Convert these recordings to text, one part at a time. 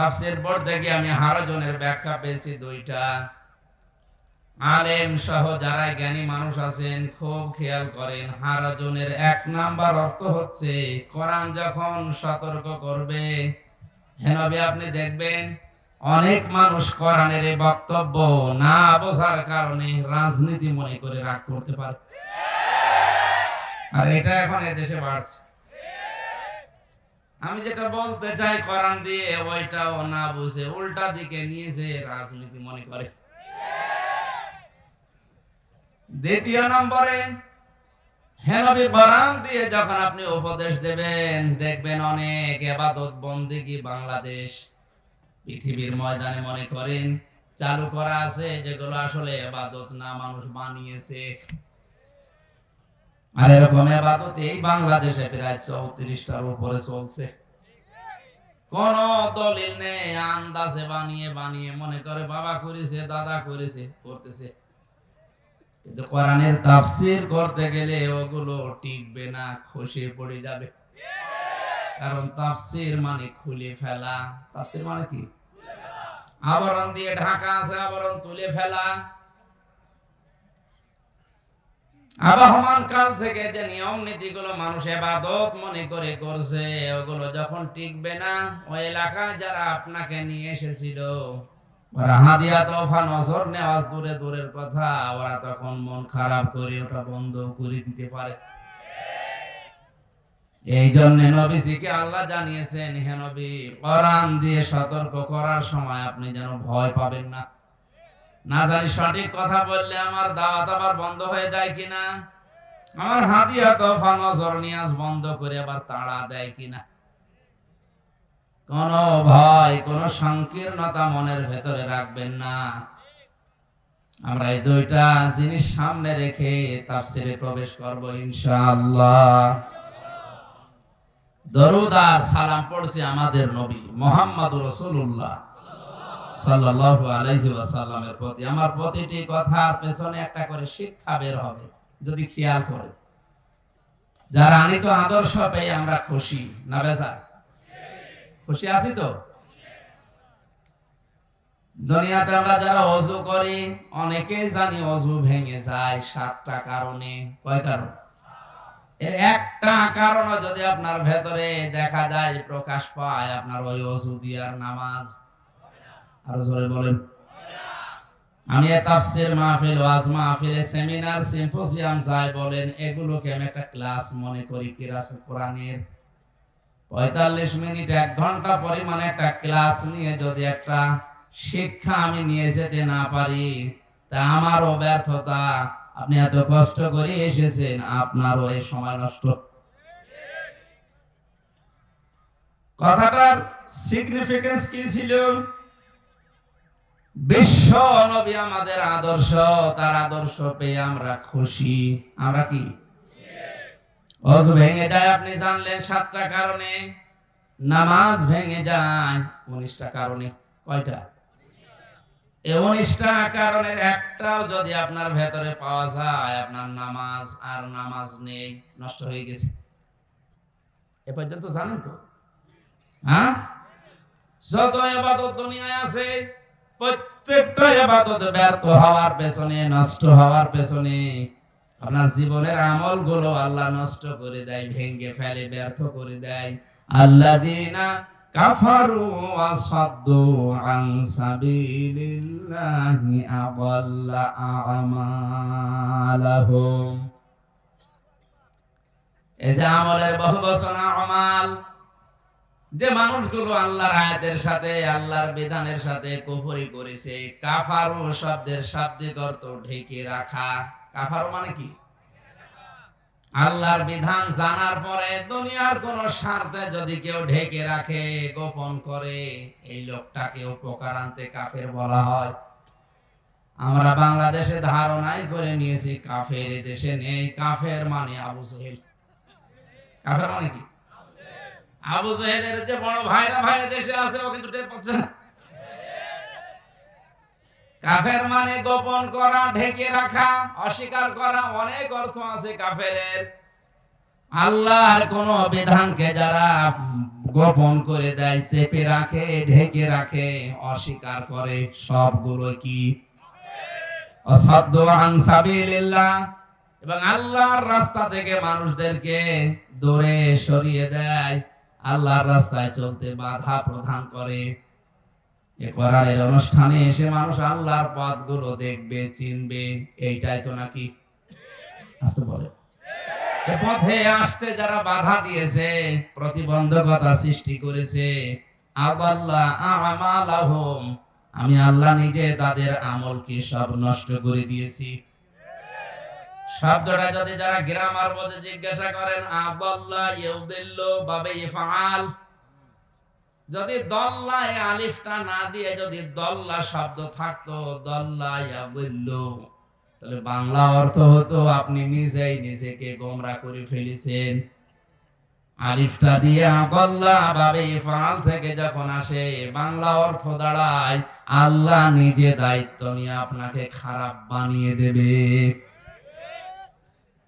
তাফসির পড়তে গিয়ে আমি হারাজনের ব্যাখ্যা পেয়েছি দুইটা। আলেম সহ যারা জ্ঞানী মানুষ আছেন, খুব খেয়াল করেন, হারাজনের এক নাম্বার অর্থ হচ্ছে, কোরআন যখন সতর্ক করবে হেনবে আপনি দেখবেন, অনেক মানুষ কোরআনের এই বক্তব্য না বোঝার কারণে রাজনীতি মনে করে রাগ করতে পারে। আর এটা এখন এদেশে বাড়ছে। আমি যেটা বলতে চাই কোরআন দিয়ে, ওইটাও না বুঝে, উল্টা দিকে নিয়েছে রাজনীতি মনে করে। দ্বিতীয় নম্বরে হেনবি বরান দিয়ে যখন আপনি উপদেশ দেবেন, দেখবেন অনেক এবাদত বন্দিগি বাংলাদেশ পৃথিবীর ময়দানে মনে করেন, চালু করা আছে, যেগুলো আসলে এবাদত না, মানুষ বানিয়েছে। আর এরকম এবাদত এই বাংলাদেশে প্রায় চৌত্রিশটার উপরে চলছে। কোন দলিল নেই, আন্দাজে বানিয়ে বানিয়ে মনে করে বাবা করেছে, দাদা করেছে, করতেছে। কিন্তু কোরআনের তাফসির করতে গেলে ওগুলো টিকবে না, খসে পড়ে যাবে। কারণ তাফসির মানে খুলে ফেলা। তাফসির মানে কি? আবরণ দিয়ে ঢাকা আছে, আবরণ তুলে ফেলা। আবহমান কাল থেকে যে নিয়ম নীতিগুলো মানুষ এবাদত মনে করে করছে, ওগুলো যখন টিকবে না ওই এলাকায় যারা আপনাকে নিয়ে এসেছিল এই জন্য আল্লাহ জানিয়েছেন দিয়ে সতর্ক করার সময় আপনি যেন ভয় পাবেন না। না জানি সঠিক কথা বললে আমার দাওয়াত আবার বন্ধ হয়ে যায় কিনা? আমার হাদিয়া তোফা নজর নিয়াজ বন্ধ করে আবার তাড়া দেয় কিনা? কোন ভয়, কোন সংকীর্ণতা মনের ভেতরে রাখবেন না। আমরা এই দুইটা জিনিস সামনে রেখে তাফসিরে প্রবেশ করব ইনশাআল্লাহ। দরুদ আর সালাম পড়ছি আমাদের নবী মোহাম্মদ রসুল্লাহ সাল্লাল্লাহু আলাইহি ওয়াসাল্লামের প্রতি। আমার প্রতিটি কথার পেছনে একটা করে শিক্ষা বের হবে, যদি খেয়াল করে। যারা আদর্শ পেয়ে আমরা খুশি, না বেজা খুশি আছি তো? দুনিয়াতে আমরা যারা অজু করি, অনেকেই জানি অজু ভেঙে যায় সাতটা কারণে। কয় কারণ? একটা কারণ যদি আপনার ভেতরে দেখা যায়, প্রকাশ পায় আপনার ওই অজু দিয়ার নামাজ। আরও জোরে বলেন। আমি তাফসির মাহফিল, ওয়াজ মাহফিল সেমিনার, সিম্পোজিয়াম যাই বলেন, এগুলোকে আমি একটা ক্লাস মনে করি কিরাস কোরআনের। পঁয়তাল্লিশ মিনিট, এক ঘণ্টা পরিমাণে একটা ক্লাস নিয়ে যদি একটা শিক্ষা আমি নিয়ে যেতে না পারি, তা আমারও ব্যর্থতা। আপনি এত কষ্ট করে এসেছেন, আপনারও এই সময় নষ্ট। কথাটার সিগনিফিকেন্স কি ছিল? বিশ্ব নবী আমাদের আদর্শ, তার আদর্শ পেয়ে আমরা খুশি। আমরা কি? ভেঙে যায়, আপনি জানলেন সাতটা কারণে। নামাজ ভেঙে যায়, উনিশটা কারণে। কয়টা? এই উনিশটা কারণের একটাও যদি আপনার ভেতরে পাওয়া যায়, আপনার নামাজ আর নামাজ নেই, নষ্ট হয়ে গেছে। এ পর্যন্ত জানেন তো? হ্যাঁ? যত এবাদত দুনিয়ায় আছে প্রত্যেকটা এবাদত ব্যর্থ হওয়ার পেছনে, নষ্ট হওয়ার পেছনে আপনার জীবনের আমলগুলো আল্লাহ নষ্ট করে দেয় ভেঙ্গে ফেলে, ব্যর্থ করে দেয়। আল্লাহ দিনা কাফারু ওয়াসাদ্দু আন সাবিলিল্লাহি আদাল্লা আমালাহুম। এই যে আমলের বহু বচন আমাল যে মানুষগুলো আল্লাহর আয়াতের সাথে, আল্লাহর বিধানের সাথে কুফরি করেছে, কাফারু শব্দের শাব্দিক অর্থ ঢেকে রাখা। কাফারু মানে কি? আল্লাহর বিধান জানার পরে দুনিয়ার কোন স্বার্থে যদি কেউ ঢেকে রাখে, গোপন করে, এই লোকটাকে উপকার আনতে কাফের বলা হয়। আমরা বাংলাদেশে ধারণাই করে নিয়েছি, কাফের দেশে নেই। কাফের মানে আবু জহেল। কাফের মানে কি? আবু জহেলের যে বড় ভাইরা ভাইরা দেশে আছে, ও কিন্তু টের পাচ্ছে না। কাফের মানে গোপন করা, ঢেকে রাখা, অস্বীকার করা, অনেক অর্থ আছে কাফেরের। আল্লাহর কোন বিধানকে যারা গোপন করে দেয়, চেপে রাখে, ঢেকে রাখে, অস্বীকার করে, সবগুলো কি? এবং আল্লাহর রাস্তা থেকে মানুষদেরকে দূরে সরিয়ে দেয়। আল্লাহর রাস্তায় চলতে বাধা প্রদান করে। এ কোরআনের অনুষ্ঠানে এসে মানুষ আল্লাহর পথগুলো দেখবে, চিনবে। এইটাই তো নাকি? আসতে বলে। পথে আসতে যারা বাধা দিয়েছে, প্রতিবন্ধকতা সৃষ্টি করেছে আবাল্লাহ আমালাহুম, আমি আল্লাহ নিজে তাদের আমলকে সব নষ্ট করে দিয়েছি। শব্দটা যদি যারা গ্রামার বোঝে জিজ্ঞাসা করেন আবাল্লাহ ইউদিল্লু বাবে ইফআল। যদি দল্লা এ আলিফটা না দিয়ে যদি দল্লা শব্দ থাকতো তাহলে বাংলা অর্থ হতো আপনি নিজেই নিজেকে গোমরা করে ফেলেছেন। আলিফটা দিয়ে আগল্লা বাবে ফাল থেকে যখন আসে, বাংলা অর্থ দাঁড়ায়, আল্লাহ নিজে দায়িত্ব নিয়ে আপনাকে খারাপ বানিয়ে দেবে।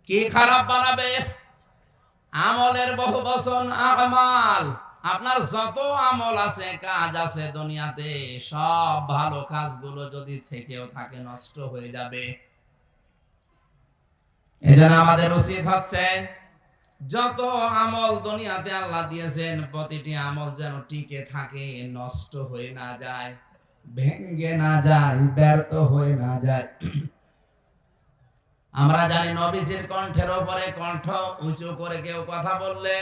কি খারাপ বানাবে? আমলের বহু বচন, আমাল। আপনার যত আমল আছে, কাজ আছে দুনিয়াতে, সব ভালো কাজগুলো যদি থেকেও থাকে, নষ্ট হয়ে যাবে। এজন্য আমাদের উচিত হচ্ছে, যত আমল দুনিয়াতে আল্লাহ দিয়েছেন, প্রতিটি আমল যেন টিকে থাকে, নষ্ট হয়ে না যায়, ভেঙ্গে না যায়, ব্যর্থ হয়ে না যায়। আমরা জানি নবীজির কণ্ঠের উপরে কণ্ঠ উঁচু করে কেউ কথা বললে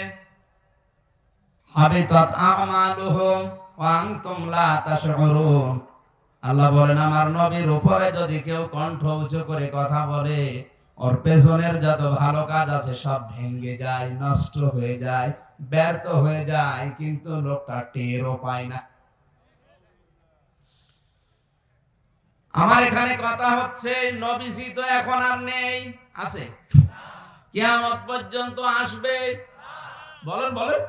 আমালুহুম ওয়া আনতুম লা আল্লাহ বলেন, আমার নবীর উপরে যদি কেউ কণ্ঠ উঁচু করে কথা বলে, ওর পেছনের যত ভালো কাজ আছে সব ভেঙে যায়, নষ্ট হয়ে যায়, ব্যর্থ হয়ে যায়, কিন্তু লোকটা টেরও পায় না। আমার এখানে কথা হচ্ছে, নবীজি তো এখন আর নেই। আছে? কিয়ামত পর্যন্ত আসবে। বলেন বলেন।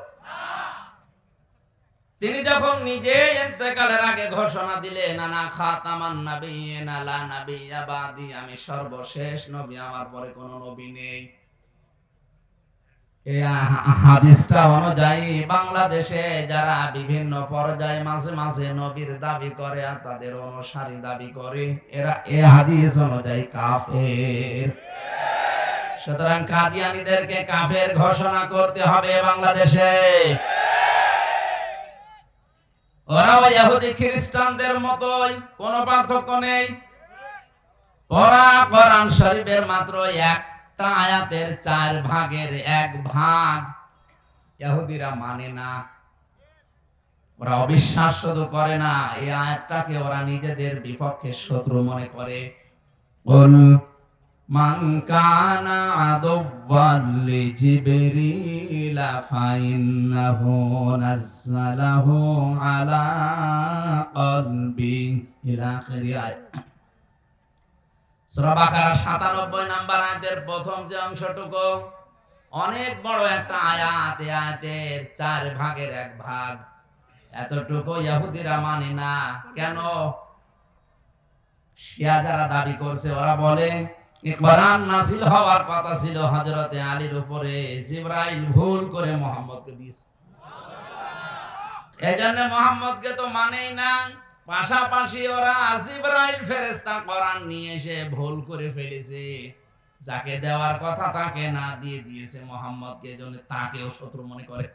তিনি যখন নিজে ইন্তেকালের আগে ঘোষণা দিলেন না খাতামান নাবিয়িন লা নাবিয়্যা বাদি আমি সর্বশেষ নবী, আমার পরে কোনো নবী নেই। বাংলাদেশে যারা বিভিন্ন পর্যায়ে মাঝে মাঝে নবীর দাবি করে আর তাদের অনুসারী দাবি করে, এরা এ হাদিস অনুযায়ী কাফের। সুতরাং কাদিয়ানীদেরকে কাফের ঘোষণা করতে হবে বাংলাদেশে। ওরাও খ্রিস্টানদের মতোই, কোনো পার্থক্য নেই। পড়া কোরআন শরীফের মাত্র আয়াতের চার ভাগের এক ভাগ ইহুদিরা মানে না। ওরা অবিশ্বাস শুধু করে না। এই আয়াতটাকে ওরা নিজেদের বিপক্ষে শত্রু মনে করে। বল আলা সূরা বাকারা 97 নাম্বার আয়াতের প্রথম যে অংশটুকু, অনেক বড় একটা আয়াত, আয়াতের চার ভাগের এক ভাগ। এতটুকু ইহুদিরা মানে না। কেন? শিয়া যারা দাবি করছে, ওরা বলে কোরআন নাসিল হওয়ার কথা ছিল হযরতে আলীর উপরে। জিবরাইল ভুল করে মোহাম্মদকে দিয়েছে। এজন্য মোহাম্মদকে তো মানেই না। পাশাপাশি ওরা জিবরাইল ফেরেশতা কোরআন নিয়ে এসে ভুল করে ফেলেছে। যাকে দেওয়ার কথা তাকে না দিয়ে দিয়েছে মোহাম্মদকে এজন্য তাকেও শত্রু মনে করে।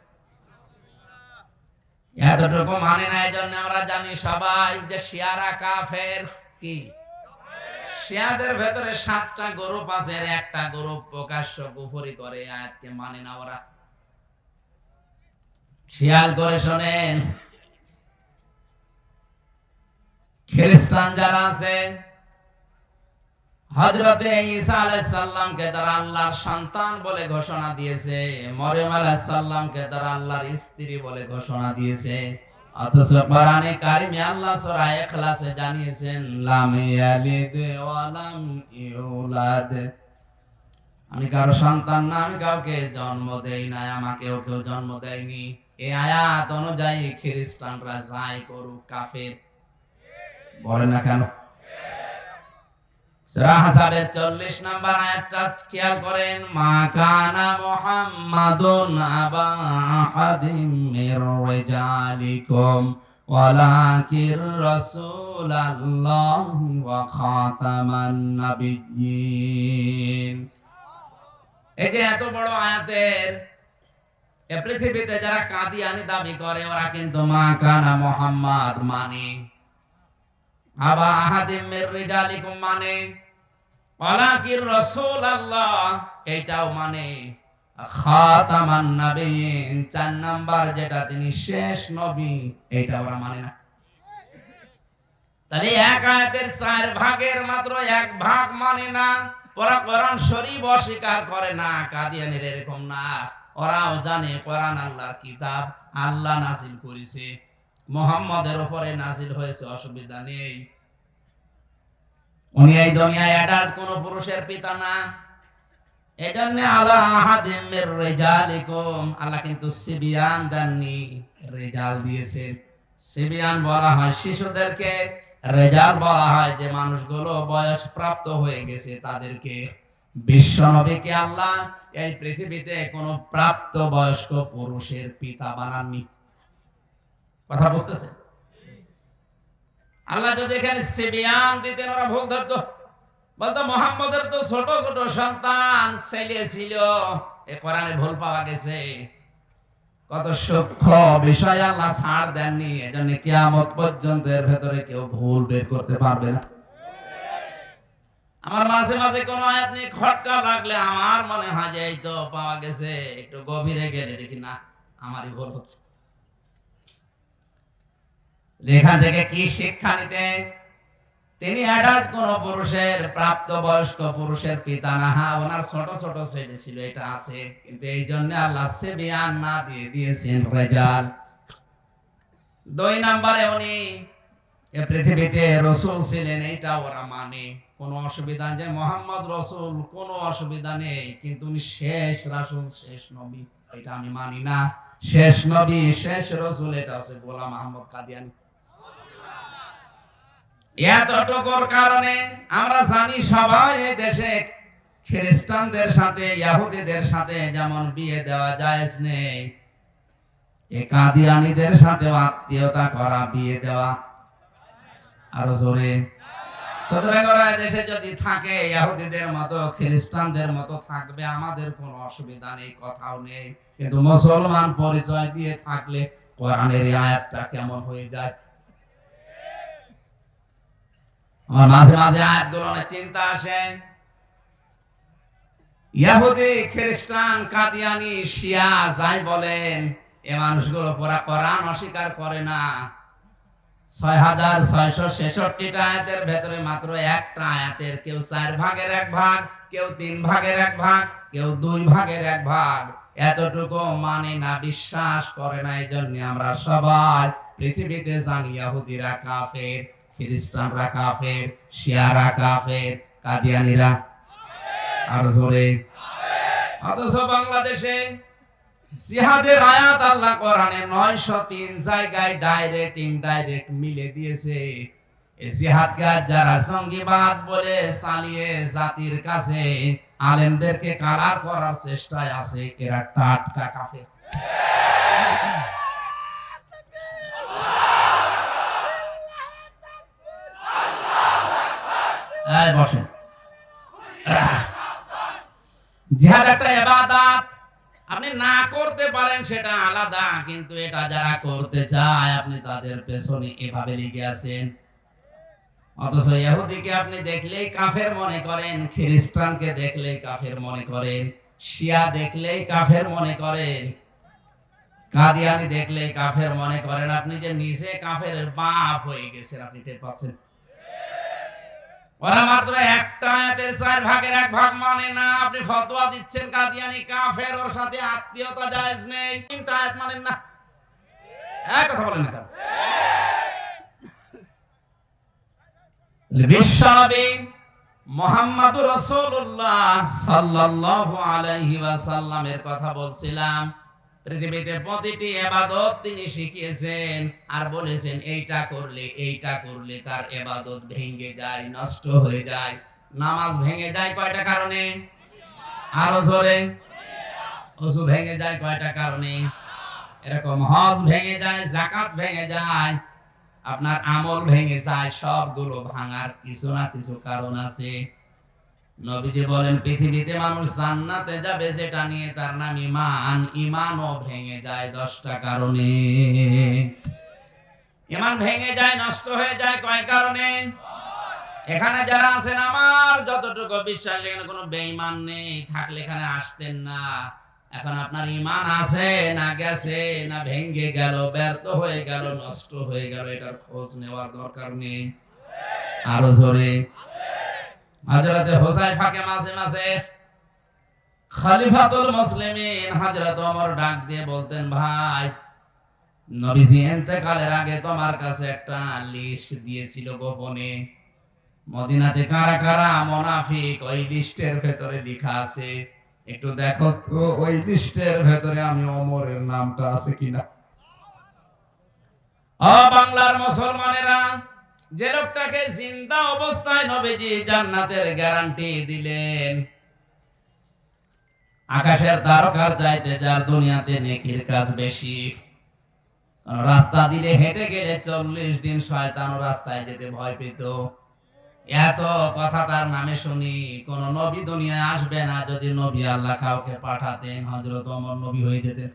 এতটুকু মানে না এজন্য আমরা জানি সবাই যে শিয়ারা কাফের কি? শিয়াদের ভেতরে সাতটা গ্রুপ আছে একটা গ্রুপ প্রকাশ্য কুফরি করে, আয়াতকে মানে না ওরা। খেয়াল করে শোনেন খ্রিস্টান যারা আছে হজরতে ঈসা আলাইহিস সালামকে তারা আল্লাহর সন্তান বলে ঘোষণা দিয়েছে, মরিয়ম আলাইহিস সালামকে তারা আল্লাহর স্ত্রী বলে ঘোষণা দিয়েছে। অথচ কোরআনে কারিমে আল্লাহ সূরা ইখলাসে জানিয়েছেন, লাম ইয়ালিদ ওয়া লাম ইউলাদ। আমি কারও সন্তান না, আমি কাউকে জন্ম দেই না আমাকেও কেউ জন্ম দেয়নি। এই আয়াত অনুযায়ী খ্রিস্টানরা যাই করুক, কাফের বলে না কেন? সূরা হাসাবের 40 আয়াতটা খেয়াল করেন, মা কানা মুহাম্মাদুন আবা আহাদিম মির রিজালিকুম, ওয়ালাকির রাসূলাল্লাহি ওয়া খাতামান নাবিয়্যিন। এই যে এত বড় পৃথিবীতে যারা কাদিয়ানি দাবি করে, ওরা কিন্তু মা কানা মোহাম্মদ মানে আবা আহাদিম রিজালিকুম মানে ওয়ালাকির এইটাও মানে খাতামান চার নাম্বার যেটা তিনি শেষ নবী, এটা ওরা মানে না। তাহলে এক আয়াতের চার ভাগের মাত্র এক ভাগ মানে না, ওরা কোরআন শরীফ অস্বীকার করে না কাদিয়ানের এরকম না। ওরাও জানে কোরআন আল্লাহর কিতাব, আল্লাহ নাজিল করেছে। মোহাম্মদের উপরে নাজিল হয়েছে, অসুবিধা নেই। উনি এই দুনিয়ায় অ্যাডাল্ট কোন পুরুষের পিতা না। এই জন্য আল্লাহ কিন্তু সিবিয়ান রেজাল সিবিয়ান বলা হয় শিশুদেরকে, রেজাল বলা হয় যে মানুষগুলো বয়স প্রাপ্ত হয়ে গেছে, তাদেরকে বিশ্ব নবীকে আল্লাহ এই পৃথিবীতে কোনো প্রাপ্ত বয়স্ক পুরুষের পিতা বানাননি। কথা বুঝতেছে? আল্লাহ যদি এখানে সিবিয়ান দিতেন ওরা ভুল ধরতো। বলতো মোহাম্মদের তো ছোট ছোট সন্তান ছেলে ছিল। এ কোরআনে ভুল পাওয়া গেছে। কত সূক্ষ্ম বিষয় আল্লাহ ছাড় দেননি। এজন্য কিয়ামত পর্যন্ত এর ভেতরে কেউ ভুল বের করতে পারবে না। আমার মাঝে মাঝে কোন আয়াত নিয়ে খটকা লাগলে আমার মনে হয় যে এই তো পাওয়া গেছে। একটু গভীরে গেলে দেখি না আমারই ভুল হচ্ছে। লেখা থেকে কি শিক্ষা নিতে? তিনি অ্যাডাল্ট কোন পুরুষের প্রাপ্ত বয়স্ক পুরুষের পিতা না হ্যাঁ ওনার ছোট ছোট ছেলে ছিল, এটা আছে। কিন্তু এই জন্য আল্লাহ সে বিয়ান না দিয়ে দিয়েছেন রেজাল। দুই নম্বরে উনি এ পৃথিবীতে রসুল ছিলেন, এইটা ওরা মানে। কোনো অসুবিধা যে মোহাম্মদ রসুল কোনো অসুবিধা নেই, কিন্তু উনি শেষ রাসুল, শেষ নবী, এটা আমি মানি না। শেষ নবী, শেষ রসুল, এটা হচ্ছে গোলাম আহমদ কাদিয়ানি। এতটুকুর কারণে আমরা জানি সবাই দেশে খ্রিস্টানদের সাথে ইহুদিদের সাথে যেমন বিয়ে দেওয়া জায়েজ নেই, এ কাদিয়ানিদের সাথে আত্মীয়তা করা, বিয়ে দেওয়া। আরও জোরে। দেশে যদি থাকে ইহুদিদের মতো, খ্রিস্টানদের মতো থাকবে, আমাদের কোনো অসুবিধা নেই, কথাও নেই। কিন্তু মুসলমান পরিচয় দিয়ে থাকলে কোরআনের আয়াতটা কেমন হয়ে যায়? আমার মাঝে মাঝে অনেক চিন্তা আসে। ইয়াহুদি, খ্রিস্টান, কাদিয়ানি, শিয়া, যাই বলেন, এ মানুষগুলো পুরা কোরআন অস্বীকার করে না। ছয় হাজার ছয়শো ছেষট্টিটা আয়াতের ভেতরে মাত্র একটা আয়াতের কেউ চার ভাগের এক ভাগ, কেউ তিন ভাগের এক ভাগ, কেউ দুই ভাগের এক ভাগ। এতটুকু মানে না, বিশ্বাস করে না এই জন্য আমরা সবাই পৃথিবীতে জানি ইয়াহুদিরা কাফের। খ্রিস্টানরা কাফের শিয়ারা কাফের কাদিয়ানিরা। আর জোরে। অথচ বাংলাদেশে জিহাদের আয়াত আল্লাহ কোরআনে 903 জায়গায় ডাইরেক্ট ইনডাইরেক্ট মিলে দিয়েছে। এই জিহাদকে যারা সঙ্গীবাদ বলে চালিয়ে জাতির কাছে আলেমদেরকে কালার করার চেষ্টায় আছে, এরা টাটকা কাফের। বসেন। জিহাদ একটা ইবাদত। আপনি না করতে পারেন সেটা আলাদা, কিন্তু এটা যারা করতে চায়, আপনি তাদের পেছনে এভাবে লেগে আছেন। অথচ ইহুদিকে আপনি দেখলেই কাফের মনে করেন, খ্রিস্টানকে দেখলেই কাফের মনে করেন, শিয়া দেখলেই কাফের মনে করেন, কাদিয়ানি দেখলেই কাফের মনে করেন। আপনি যে নিজে কাফের বাপ হয়ে গেছেন, আপনি টের পাচ্ছেন ওরা মাত্র একটা আয়াতের চার ভাগের এক ভাগ মানে না, আপনি ফতোয়া দিচ্ছেন কাদিয়ানি কাফের, ওর সাথে আত্মীয়তা নেই। তিনটা আয়াত মানেন না। এক কথা বলেন না বিশ্বনবী মোহাম্মদুর রাসূলুল্লাহ সাল্লাল্লাহু আলাইহি কথা বলছিলাম। পৃথিবীতে প্রতিটি এবাদত তিনি শিখিয়েছেন আর বলেছেন, এইটা করলে এইটা করলে তার এবাদত ভেঙে যায়, নষ্ট হয়ে যায়। নামাজ ভেঙে যায় কয়টা কারণে? আরও জোরে। অজু ভেঙে যায় কয়টা কারণে? এরকম হজ ভেঙে যায় জাকাত ভেঙে যায়, আপনার আমল ভেঙে যায়, সবগুলো ভাঙার কিছু না কিছু কারণ আছে। নবীজি বলেন, পৃথিবীতে মানুষ জান্নাতে যাবে, যেটা নিয়ে তার নাম ইমান ইমানও ভেঙে যায় দশটা কারণে। ইমান ভেঙে যায়, নষ্ট হয়ে যায় কয় কারণে? এখানে যারা আছেন আমার, যতটুকু বিশ্বাস, এখানে কোনো বেঈমান নেই, থাকলে এখানে আসতেন না। এখন আপনার ইমান আছে না গেছে, না ভেঙে গেল, ব্যর্থ হয়ে গেল, নষ্ট হয়ে গেল, এটার খোঁজ নেওয়ার দরকার নেই। আরও জোরে। হযরতে হুসাইফাকে মাঝে মাঝে খলিফাতুল মুসলিমিন হযরত ওমর ডাক দিয়ে বলতেন, ভাই, নবীজি ইন্তেকালের আগে তোমার কাছে একটা লিস্ট দিয়েছিল গোপনে। মদিনাতে কারা কারা মোনাফিক ওই লিস্টের ভেতরে লেখা আছে। একটু দেখো তো ওই লিস্টের ভেতরে আমি ওমরের নামটা আছে কিনা? ও বাংলার মুসলমানেরা যে লোকটাকে জিন্দা অবস্থায় নবীজি জান্নাতের গ্যারান্টি দিলেন। আকাশের তারকার চাইতে যার দুনিয়াতে নেকির কাজ বেশি। রাস্তা দিলে হেঁটে গেলে চল্লিশ দিন শয়তান রাস্তায় যেতে ভয় পেত। এত কথা তার নামে শুনি, কোন নবী দুনিয়ায় আসবে না যদি নবী আল্লাহ কাউকে পাঠাতেন হজরত অমর নবী হয়ে যেতেন।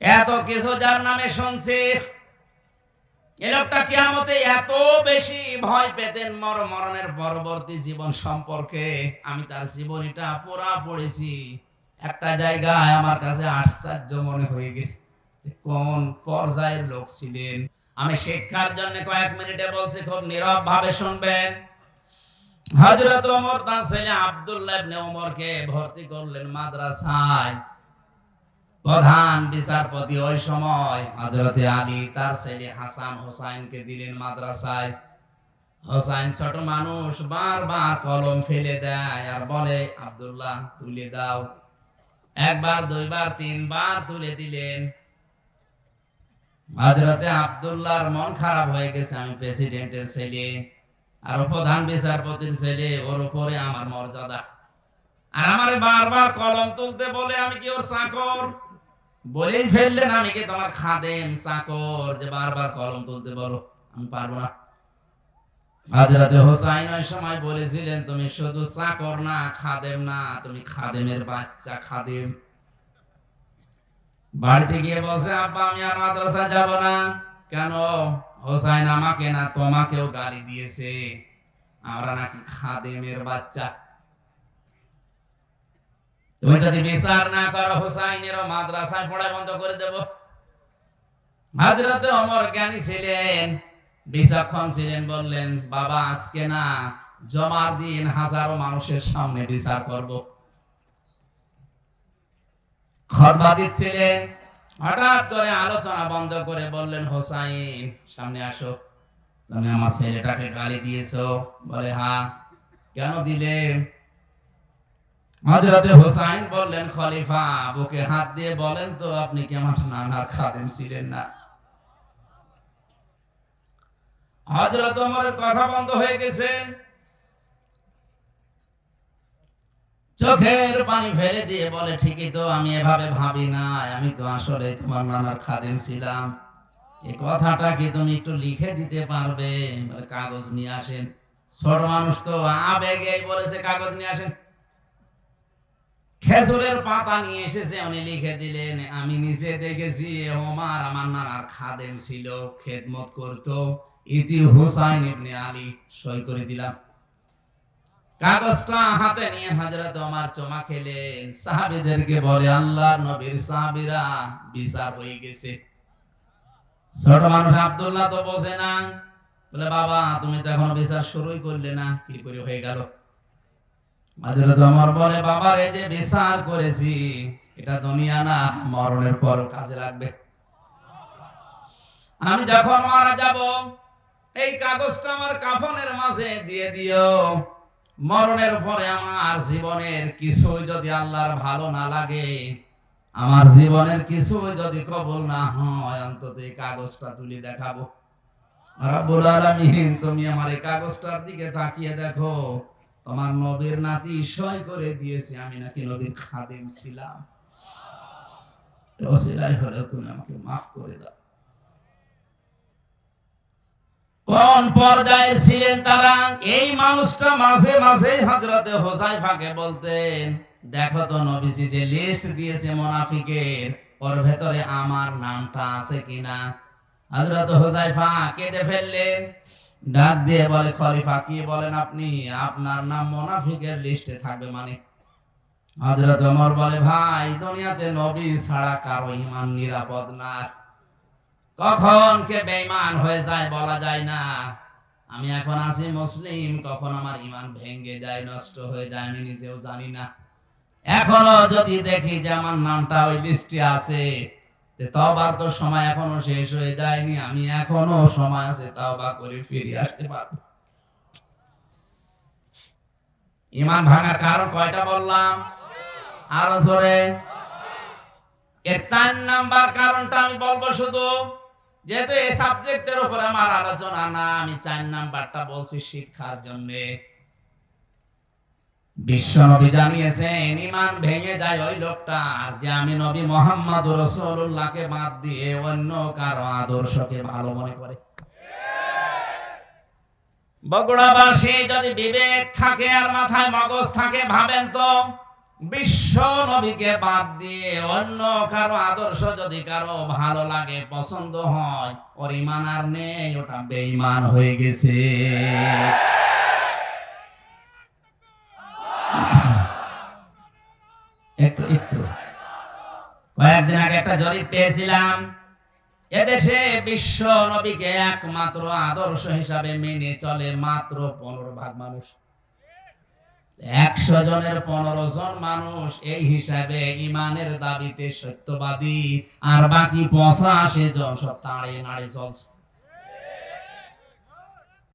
এত কিছু যার নামে শুনছি। কিয়ামতে এত বেশি ভয় পেতেন মর মরণের পরবর্তী জীবন সম্পর্কে। আমি তার জীবনীটা পুরা পড়েছি। একটা জায়গায় আমার কাছে আশ্চর্য মনে হয়ে গেছে কোন পর্যায়ের লোক ছিলেন। আমি শিক্ষার জন্য কয়েক মিনিটে বলছি, খুব নীরব ভাবে শুনবেন। হযরত তার ছেলে আব্দুল্লাহ ওমরকে ভর্তি করলেন মাদ্রাসায়। প্রধান বিচারপতি ওই সময় হযরতে আলী, তার ছেলে হাসান হোসাইনকে দিলেন মাদ্রাসায়। হোসাইন ছোট মানুষ, বারবার কলম ফেলে দেয় আর বলে, আব্দুল্লাহ, তুলে দাও। একবার, দুইবার, তিনবার তুলে দিলেন। হযরতে আব্দুল্লাহর মন খারাপ হয়ে গেছে, আমি প্রেসিডেন্টের ছেলে আর প্রধান বিচারপতির ছেলে, ওর উপরে আমার মর্যাদা। আর আমার বারবার কলম তুলতে বলে, আমি কি ওর চাকর? বলেই ফেললেন আমি কি তোমার খাদেম চাকর যে বারবার কলম তুলতে বলো, আমি পারব না। হাজরাতে হোসাইন ওই সময় বলেছিলেন, তুমি শুধু চাকর না, খাদেম না, তুমি খাদেমের বাচ্চা, খাদেম। বাড়িতে গিয়ে বসে আব্বা, আমি আর মাদ্রাসা যাব না। কেন? হোসাইন আমাকে না তোমাকেও গালি দিয়েছে। আমরা নাকি খাদেমের বাচ্চা তুমি যদি বিচার না করো, হুসাইনের মাদ্রাসায় পড়ায় বন্ধ করে দেব। হাজরতে অমর জ্ঞানী ছিলেন, বিচক্ষণ ছিলেন, বললেন, বাবা, আজকে না দিন হাজারো মানুষের সামনে বিচার করব। খরবা দিচ্ছিলেন, হঠাৎ করে আলোচনা বন্ধ করে বললেন, হোসাইন, সামনে আসো। তুমি আমার ছেলেটাকে গালি দিয়েছ। বলে হ্যাঁ। কেন দিলে? হযরতে হোসাইন বললেন, খলিফা বুকে হাত দিয়ে বলেন তো, আপনি কি আমার নানার খাদেম ছিলেন না? হযরত ওমরের কথা বন্ধ হয়ে গেছে। চোখের পানি ফেলে দিয়ে বলে, ঠিকই তো, আমি এভাবে ভাবি না আমি তো আসলে তোমার নানার খাদেম ছিলাম। এই কথাটা কি তুমি একটু লিখে দিতে পারবে? কাগজ নিয়ে আসেন। ছোট মানুষ তো আবেগে বলেছে, কাগজ নিয়ে আসেন। খেজুরের পাতা নিয়ে এসেছে, উনি লিখে দিলেন, আমি নিজে দেখেছি, ওমার আমার নানার খাদেম ছিল, খেদমত করত। ইতি হুসাইন ইবনে আলী সই করে দিলাম। কাগজটা হাতে নিয়ে হযরত ওমর চমা খেলেন। সাহাবীদেরকে বলে আল্লাহ নবীর সাহাবীরা বিচার হয়ে গেছে। ছোট মানুষ আব্দুল্লাহ তো বোঝে না। বলে, বাবা, তুমি তো এখনও বিচার শুরুই করলে না, কি করে হয়ে গেল? বলে বাবার এই যে বিচার করেছি, এটা দুনিয়া না, মরণের পর কাজে লাগবে। আমি যখন মারা যাব, এই কাগজটা আমার কাফনের মাঝে দিয়ে দিও। মরণের পরে আমার জীবনের কিছু যদি আল্লাহর ভালো না লাগে, আমার জীবনের কিছু যদি কবল না হয়, অন্তত এই কাগজটা তুলে দেখাবো। রাব্বুল আলামিন, তুমি আমার এই কাগজটার দিকে তাকিয়ে দেখো। তোমার নবীর নাতি সই করে দিয়েছে, আমি নাকি নবীর খাদেম ছিলাম। ওসিলাই হলে তুমি আমাকে মাফ করে দাও। কোন পর্যায়ে ছিলেন তারা? এই মানুষটা মাঝে মাঝে হজরতে হোসাইফাকে বলতেন, দেখো তো নবীজি যে লিস্ট দিয়েছে মোনাফিকের, ওর ভেতরে আমার নামটা আছে কিনা? হজরত হোসাইফা কেটে ফেললেন। ডাক দিয়ে বলে, খলিফা, কি বলেন আপনি? আপনার নাম মোনাফিকের লিস্টে থাকবে মানে। হজরত ওমর বলে, ভাই, দুনিয়াতে নবী ছাড়া কারও ইমান নিরাপদ না। কখন কে বেঈমান হয়ে যায় বলা যায় না। আমি এখন আছি মুসলিম, কখন আমার ইমান ভেঙে যায়, নষ্ট হয়ে যায়, আমি নিজেও জানি না। এখনও যদি দেখি যে আমার নামটা ওই লিস্টে আছে তবার তো সময় এখনও শেষ হয়ে যায়নি, আমি এখনও সময় আছে তওবা করে ফিরে আসতে ইমান ভাঙার কারণ কয়টা বললাম? আরও জোরে। চার নাম্বার কারণটা আমি বলব শুধু, যেহেতু এই সাবজেক্টের উপর আমার আলোচনা না, আমি চার নাম্বারটা বলছি শিক্ষার জন্য। বিশ্ব নবী জানিয়েছেন ভেঙে যায় ওই যে আমি নবী মোহাম্মদ রসুল্লাহকে বাদ দিয়ে অন্য কারও আদর্শকে ভালো মনে করে। বগুড়াবাসী যদি বিবেক থাকে আর মাথায় মগজ থাকে, ভাবেন তো বিশ্ব নবীকে বাদ দিয়ে অন্য কারও আদর্শ যদি কারও ভালো লাগে, পছন্দ হয়, ওর ইমান আর নেই, ওটা বেঈমান হয়ে গেছে। একটু একটু। কয়েকদিন আগে একটা জরিপ পেয়েছিলাম। এদেশে বিশ্ব নবীকে একমাত্র আদর্শ হিসাবে মেনে চলে মাত্র পনেরো ভাগ মানুষ। একশো জনের পনেরো জন মানুষ এই হিসাবে ইমানের দাবিতে সত্যবাদী, আর বাকি পঁচাশি জন সব তাড়িয়ে নাড়িয়ে চলছে।